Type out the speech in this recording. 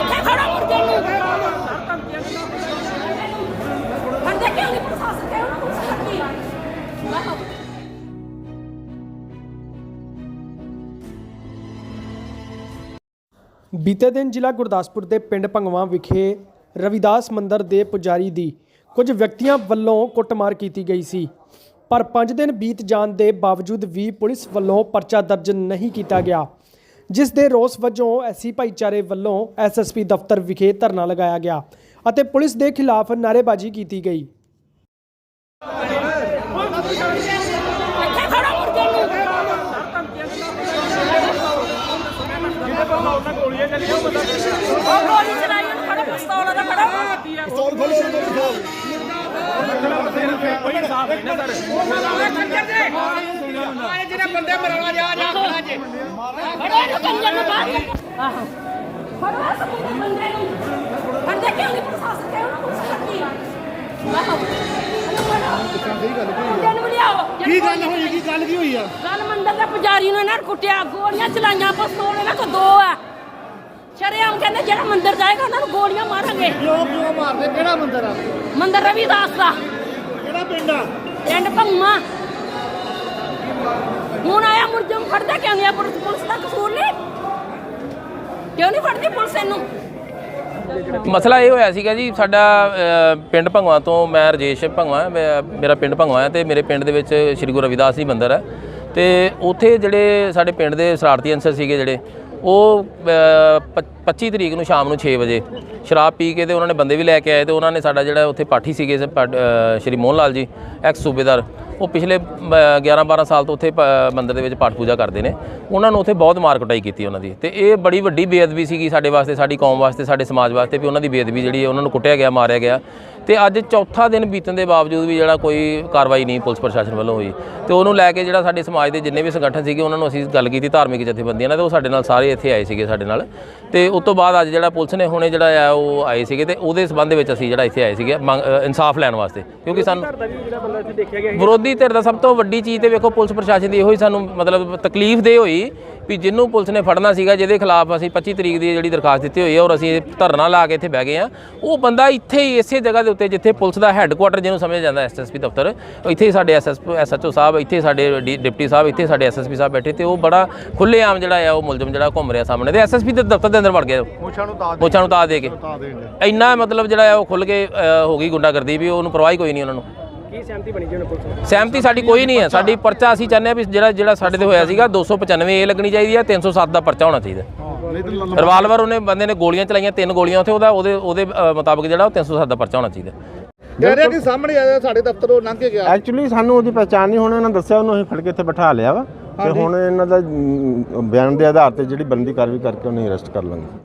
ਇੱਥੇ ਖੜਾ ਮੁਰਗੇ ਨੂੰ ਫੜਦੇ ਕਿਉਂ ਨਹੀਂ ਪ੍ਰਸ਼ਾਸਨ ਕਿਉਂ ਨਾ ਪੁਲਿਸ ਕੱਟੀ ਵਾਹ ਬੀਤੇ ਦਿਨ ਜ਼ਿਲ੍ਹਾ ਗੁਰਦਾਸਪੁਰ ਦੇ ਪਿੰਡ ਭੰਗਵਾ ਵਿਖੇ ਰਵਿਦਾਸ ਮੰਦਰ ਦੇ ਪੁਜਾਰੀ ਦੀ ਕੁਝ ਵਿਅਕਤੀਆਂ ਵੱਲੋਂ ਕੁੱਟਮਾਰ ਕੀਤੀ ਗਈ ਸੀ। ਪਰ 5 ਦਿਨ ਬੀਤ ਜਾਣ ਦੇ ਬਾਵਜੂਦ ਵੀ ਪੁਲਿਸ ਵੱਲੋਂ ਪਰਚਾ ਦਰਜ ਨਹੀਂ ਕੀਤਾ ਗਿਆ। ਜਿਸ ਦੇ ਰੋਸ ਵਜੋਂ ਐਸੀ ਭਾਈਚਾਰੇ ਵੱਲੋਂ ਐਸਐਸਪੀ ਦਫ਼ਤਰ ਵਿਖੇ ਧਰਨਾ ਲਗਾਇਆ ਗਿਆ ਅਤੇ ਪੁਲਿਸ ਦੇ ਖਿਲਾਫ ਨਾਅਰੇਬਾਜ਼ੀ ਕੀਤੀ ਗਈ। ਜਿਹੜੇ ਬੰਦੇ ਮਰਾਉਣਾ ਜਾ ਜਾ ਖੜਾ ਜੇ ਖੜੇ ਨੂੰ ਕੰਜਰ ਨੂੰ ਬਾਹਰ। ਕੱਢ ਆਹੋ ਫੜੋ ਇਸ ਬੰਦੇ ਨੂੰ। ਫੜਦੇ ਕਿਉਂ ਨਹੀਂ ਪ੍ਰਸ਼ਾਸਨ ਕਿਉਂ ਨਾ ਪੁਲਿਸ ਕੱਟੀ ਵਾਹ ਮੁੰਡੇ ਨੂੰ ਲਿਆਓ। ਕੀ ਗੱਲ ਹੋਈ? ਕੀ ਗੱਲ ਕੀ ਹੋਈ ਆ? ਗੱਲ ਮੰਦਰ ਦੇ ਪੁਜਾਰੀ ਨੂੰ ਇਹਨਾਂ ਨੇ ਕੁੱਟਿਆ। ਗੋਲੀਆਂ ਚਲਾਈਆਂ ਪਿਸਤੌਲ ਇਹਨਾਂ ਕੋਲ ਦੋ ਆ। ਸ਼ਰੇਆਮ ਕਹਿੰਦੇ ਜਿਹੜਾ ਮੰਦਰ ਜਾਏਗਾ ਉਹਨਾਂ ਨੂੰ ਗੋਲੀਆਂ ਮਾਰਾਂਗੇ। ਕਿਉਂ ਕਿਉਂ ਮਾਰਦੇ? ਕਿਹੜਾ ਮੰਦਰ ਆ? ਮੰਦਰ ਰਵਿਦਾਸ ਦਾ। ਕਿਹੜਾ ਪਿੰਡ ਆ? ਪਿੰਡ ਭੰਮਾ ਹੁਣ ਆਇਆ ਮੁਰਜਮ ਆ ਪੁਲਿਸ ਪੁਲਿਸ ਦਾ ਕਸੂਰ ਨਹੀਂ ਕਿਉਂ ਨਹੀਂ ਫੜਦੀ ਪੁਲਿਸ ਇਹਨੂੰ? ਮਸਲਾ ਇਹ ਹੋਇਆ ਸੀਗਾ ਜੀ, ਸਾਡਾ ਪਿੰਡ ਭੰਗਵਾ ਤੋਂ ਮੈਂ ਰਜੇਸ਼ ਭੰਗਵਾ, ਮੈਂ- ਮੇਰਾ ਪਿੰਡ ਭੰਗਵਾ ਹੈ ਤੇ ਮੇਰੇ ਪਿੰਡ ਦੇ ਵਿੱਚ ਸ੍ਰੀ ਗੁਰੂ ਰਵਿਦਾਸ ਜੀ ਮੰਦਿਰ ਹੈ। ਤੇ ਉੱਥੇ ਜਿਹੜੇ ਸਾਡੇ ਪਿੰਡ ਦੇ ਸ਼ਰਾਰਤੀ ਅਨਸਰ ਸੀਗੇ ਜਿਹੜੇ, ਉਹ 25 ਤਰੀਕ ਨੂੰ ਸ਼ਾਮ ਨੂੰ 6 ਵਜੇ ਸ਼ਰਾਬ ਪੀ ਕੇ ਤੇ ਉਹਨਾਂ ਨੇ ਬੰਦੇ ਵੀ ਲੈ ਕੇ ਆਏ ਤੇ ਉਹਨਾਂ ਨੇ ਸਾਡਾ ਜਿਹੜਾ ਉੱਥੇ ਪਾਠੀ ਸੀਗੇ ਸ਼੍ਰੀ ਮੋਹਨ ਲਾਲ ਜੀ ਐਕਸ ਸੂਬੇਦਾਰ, ਉਹ ਪਿਛਲੇ 11 12 ਸਾਲ ਤੋਂ ਉੱਥੇ ਪ- ਮੰਦਿਰ ਦੇ ਵਿੱਚ ਪਾਠ ਪੂਜਾ ਕਰਦੇ ਨੇ। ਉਹਨਾਂ ਨੂੰ ਉੱਥੇ ਬਹੁਤ ਮਾਰ ਕੁਟਾਈ ਕੀਤੀ ਉਹਨਾਂ ਦੀ। ਤੇ ਇਹ ਬੜੀ ਵੱਡੀ ਬੇਅਦਬੀ ਸੀਗੀ ਸਾਡੇ ਵਾਸਤੇ, ਸਾਡੀ ਕੌਮ ਵਾਸਤੇ, ਸਾਡੇ ਸਮਾਜ ਵਾਸਤੇ ਵੀ ਉਹਨਾਂ ਦੀ ਬੇਅਦਬੀ ਜਿਹੜੀ ਉਹਨਾਂ ਨੂੰ ਕੁੱਟਿਆ ਗਿਆ, ਮਾਰਿਆ ਗਿਆ। ਤੇ ਅੱਜ ਚੌਥਾ ਦਿਨ ਬੀਤਣ ਦੇ ਬਾਵਜੂਦ ਵੀ ਜਿਹੜਾ ਕੋਈ ਕਾਰਵਾਈ ਨਹੀਂ ਪੁਲਿਸ ਪ੍ਰਸ਼ਾਸਨ ਵੱਲੋਂ ਹੋਈ। ਤੇ ਉਹਨੂੰ ਲੈ ਕੇ ਜਿਹੜਾ ਸਾਡੇ ਸਮਾਜ ਦੇ ਜਿੰਨੇ ਵੀ ਸੰਗਠਨ ਸੀਗੇ, ਉਹਨਾਂ ਨੂੰ ਅਸੀਂ ਗੱਲ ਕੀਤੀ ਧਾਰਮਿਕ ਜਥੇਬੰਦੀਆਂ ਨਾਲ ਤੇ ਉਹ ਸਾਡੇ ਨਾਲ ਸਾਰੇ ਇੱਥੇ ਆਏ ਸੀਗੇ ਸਾਡੇ ਨਾਲ। ਤੇ ਉਸ ਤੋਂ ਬਾਅਦ ਅੱਜ ਜਿਹੜਾ ਪੁਲਿਸ ਨੇ ਹੁਣੇ ਜਿਹੜਾ ਆ ਉਹ ਆਏ ਸੀਗੇ ਤੇ ਉਹਦੇ ਸਬੰਧ ਵਿੱਚ ਅਸੀਂ ਜਿਹੜਾ ਇੱਥੇ ਆਏ ਸੀਗੇ ਇਨਸਾਫ ਲੈਣ ਵਾਸਤੇ। ਕਿਉਂਕਿ ਸਾਨੂੰ ਵਿਰੋਧੀ ਧਿਰ ਦਾ ਸਭ ਤੋਂ ਵੱਡੀ ਚੀਜ਼ ਤੇ ਵੇਖੋ ਪੁਲਿਸ ਪ੍ਰਸ਼ਾਸਨ ਦੀ ਇਹੋ ਹੀ ਸਾਨੂੰ ਮਤਲਬ ਤਕਲੀਫ ਦੇ ਹੋਈ ਵੀ ਜਿਹਨੂੰ ਪੁਲਿਸ ਨੇ ਫੜਨਾ ਸੀਗਾ ਜਿਹਦੇ ਖਿਲਾਫ ਅਸੀਂ 25 ਤਰੀਕ ਦੀ ਜਿਹੜੀ ਦਰਖਾਸਤ ਦਿੱਤੀ ਹੋਈ ਹੈ ਔਰ ਅਸੀਂ ਧਰਨਾ ਲਾ ਕੇ ਇੱਥੇ ਬਹਿ ਗਏ ਆ ਉਹ ਬੰਦਾ ਇੱਥੇ ਹੀ ਇਸੇ ਜਗ੍ਹਾ ਦੇ ਉੱਤੇ ਜਿੱਥੇ ਪੁਲਿਸ ਦਾ ਹੈੱਡਕੁਆਟਰ ਜਿਹਨੂੰ ਸਮਝਿਆ ਜਾਂਦਾ ਐਸਐਸਪੀ ਦਫ਼ਤਰ ਇੱਥੇ ਹੀ ਸਾਡੇ ਐਸਐਸਓ ਸਾਹਿਬ ਇੱਥੇ ਸਾਡੇ ਡਿਪਟੀ ਸਾਹਿਬ ਇੱਥੇ ਸਾਡੇ ਐਸਐਸਪੀ ਸਾਹਿਬ ਬੈਠੇ ਤੇ ਉਹ ਬੜਾ ਖੁੱਲ੍ਹੇਆਮ ਜਿਹੜਾ ਆ ਉਹ ਮੁਲਜ਼ਮ ਜਿਹੜਾ ਘੁੰਮ ਰਿਹਾ ਸਾਹਮਣੇ ਤੇ ਐਸਐਸਪੀ ਦੇ ਦਫ਼ਤਰ ਦੇ ਅੰਦਰ ਵੜ ਗਿਆ ਮੁੱਛਾਂ ਨੂੰ ਤਾਂ ਦੇ। ਕੇ। ਇੰਨਾ ਮਤਲਬ ਜਿਹੜਾ ਆ ਉਹ ਖੁੱਲ ਕੇ ਹੋ ਗਈ ਗੁੰਡਾਗਰਦੀ ਵੀ ਉਹਨੂੰ ਪਰਵਾਹ ਹੀ ਕੋਈ ਨਹੀਂ ਉਹਨਾਂ ਨੂੰ। ਕੀ ਸਹਿਮਤੀ ਬਣੀ ਜੀ ਉਹਨਾਂ ਪੁਲਿਸ ਸਹਿਮਤੀ ਸਾਡੀ ਕੋਈ ਨਹੀਂ ਹੈ। ਸਾਡੀ ਪਰਚਾ ਅਸੀਂ ਚਾਹੁੰਦੇ ਹਾਂ ਵੀ ਜਿਹੜਾ ਜਿਹੜਾ ਸਾਡੇ ਤੇ ਹੋਇਆ ਸੀਗਾ 295 ਏ ਲੱਗਣੀ ਚਾਹੀਦੀ ਹੈ 307 ਦਾ ਪਰਚਾ ਹੋਣਾ ਚਾਹੀਦਾ। ਰਿਵਾਲਵਰ ਉਹਨੇ ਬੰਦੇ ਨੇ ਗੋਲੀਆਂ ਚਲਾਈਆਂ ਤਿੰਨ ਗੋਲੀਆਂ ਉੱਥੇ ਉਹਦਾ ਉਹਦੇ ਉਹਦੇ ਮੁਤਾਬਕ ਜਿਹੜਾ ਉਹ 307 ਦਾ ਪਰਚਾ ਹੋਣਾ ਚਾਹੀਦਾ। ਕਹਿ ਰਿਹਾ ਕਿ ਸਾਹਮਣੇ ਆਇਆ ਸਾਡੇ ਦਫ਼ਤਰ ਉਹ ਲੰਘ ਕੇ ਗਿਆ। ਐਕਚੁਅਲੀ ਸਾਨੂੰ ਉਹਦੀ ਪਛਾਣ ਨਹੀਂ ਹੋਣੀ ਉਹਨਾਂ ਦੱਸਿਆ ਉਹਨੂੰ ਅਸੀਂ ਫੜ ਕੇ ਇੱਥੇ ਬਿਠਾ ਲਿਆ ਵਾ। ਤੇ ਹੁਣ ਇਹਨਾਂ ਦਾ ਬਿਆਨ ਦੇ ਆਧਾਰ ਤੇ ਜਿਹੜੀ ਬੰਦੀ ਕਾਰਵਾਈ ਕਰਕੇ ਉਹਨੂੰ ਅਰੈਸਟ ਕਰ ਲਾਂਗੇ।